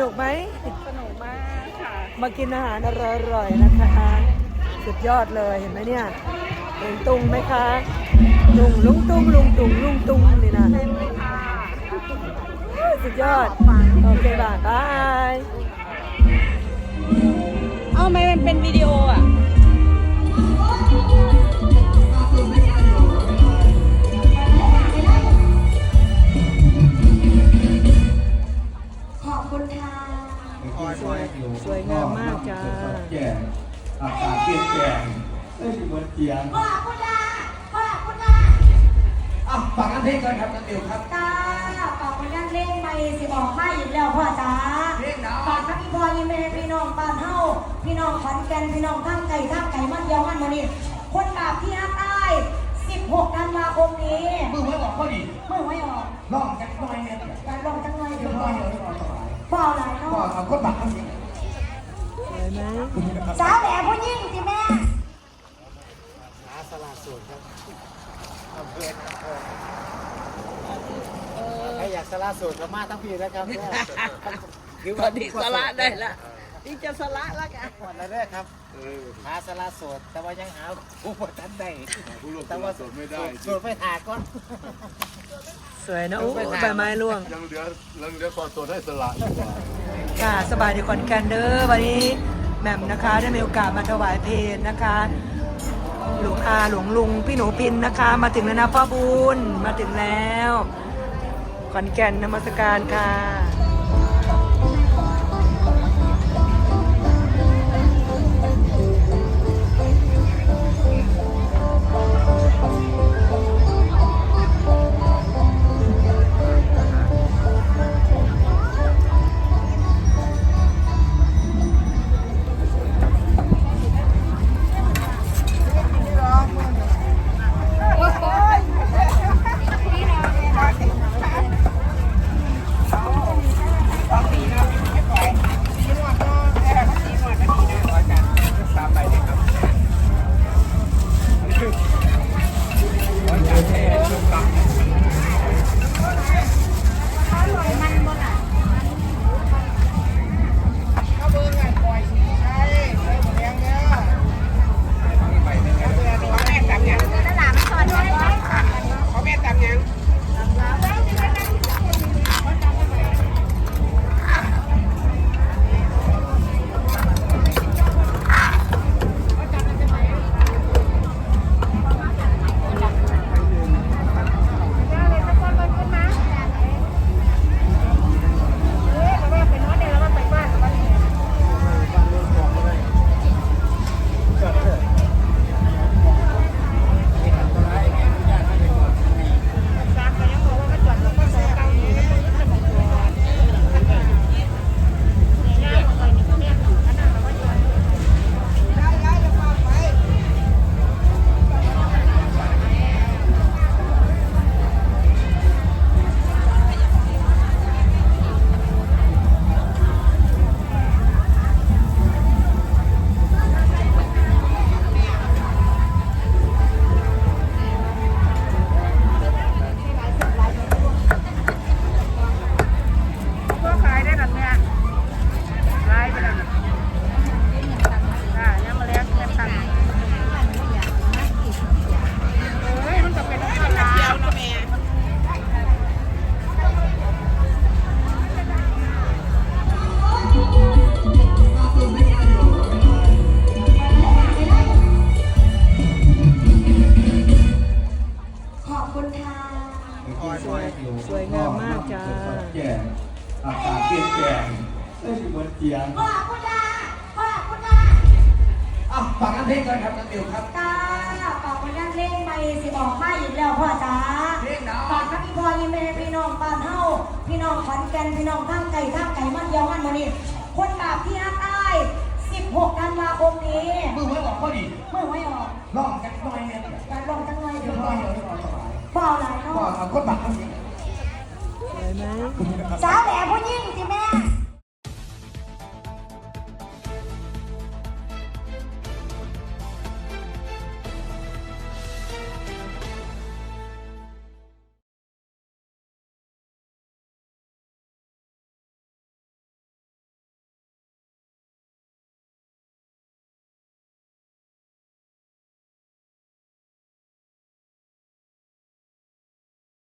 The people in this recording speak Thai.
นุกไหมสนุกมากค่ะ มากินอาหารอร่อยๆนะคะ สุดยอดเลยเห็นไหมเนี่ยเห็นตุงไหมคะ ตุงลุงตุงลุงตุงลุงตุงนี่นะค่ะสุดยอด โอเคบายบาย เอ้าทำไมมันเป็นวิดีโออะากาศเปลี่ยนแปลงเอ้ยเหมือนเสียงขอบคุณค่ะขอบคุณค่ะอะฝากกันเพลงก่อนครับนักเดียวครับจ้าขอบคุณท่านเล่นไปสิบอกมาอีกแล้วพ่อจ้าเพลงดาวฝากทั้งพี่พ่อยี่แม่พี่น้องบ้านเฮาพี่น้องขอนแก่นพี่น้องทั้งไก่ทั้งไก่มันเดียวมันมานี่คนบาปที่ฮักใต้ 16ธันวาคมนี้มือไว้บอกพอดีเมื่อไม่ออกน้องจักหน่อยเนี่ยการลองจังเลยเดี๋เดี๋ยยววน้ก่ออยนเดี๋ยวน้อยสบายเปล่าหลายก็เนาะเอาคนบักคนนี้ สวยไหม สาวแหล่ผู้ยิ่งสิแม่ ใครอยากสละโสูตรก็มาทั้งพี่แล้วครับเนี่ยคือพอดีสละได้ละนี่จะสละแล้วกันวันละเรื่อครับหาสละโสดแต่ว่ายังหาผู้บทันได้แต่ว่าโสดไม่ได้โสดไม่หาก่อนสวยนะโอ้ใบไม้ร่วงยังเหลือยังเหลือความตัวให้สละอยู่ว่าค่ะสบายดีขอนแก่นเด้อวันนี้แหม่มนะคะได้มีโอกาสมาถวายเพลงนะคะ หลวงอาหลวงลุงพี่หนูพินนะคะ มาถึงแล้วนะพ่อบุญมาถึงแล้ว ขอนแก่นนมัสการค่ะ ก็ เอ้ยเหมือนเสียงขอบคุณค่ะขอบคุณค่ะอะฝากกันเพลงก่อนครับนักเดียวครับจ้าขอบคุณท่านเล่นไปสิบอกมาอีกแล้วพ่อจ้าเพลงดาวฝากทั้งพี่พ่อยี่แม่พี่น้องบ้านเฮาพี่น้องขอนแก่นพี่น้องทั้งไก่ทั้งไก่มันเดียวมันมานี่คนบาปที่ฮักใต้16ธันวาคมนี้มือไว้บอกพอดีเมื่อไม่ออกน้องจักหน่อยเนี่ยการลองจังเลยเดี๋เดี๋ยยววน้ก่ออยนเดี๋ยวน้อยสบายเปล่าหลายก็เนาะเอาคนบักคนนี้สวยไหมสาวแหล่ผู้ยิ่งสิแม่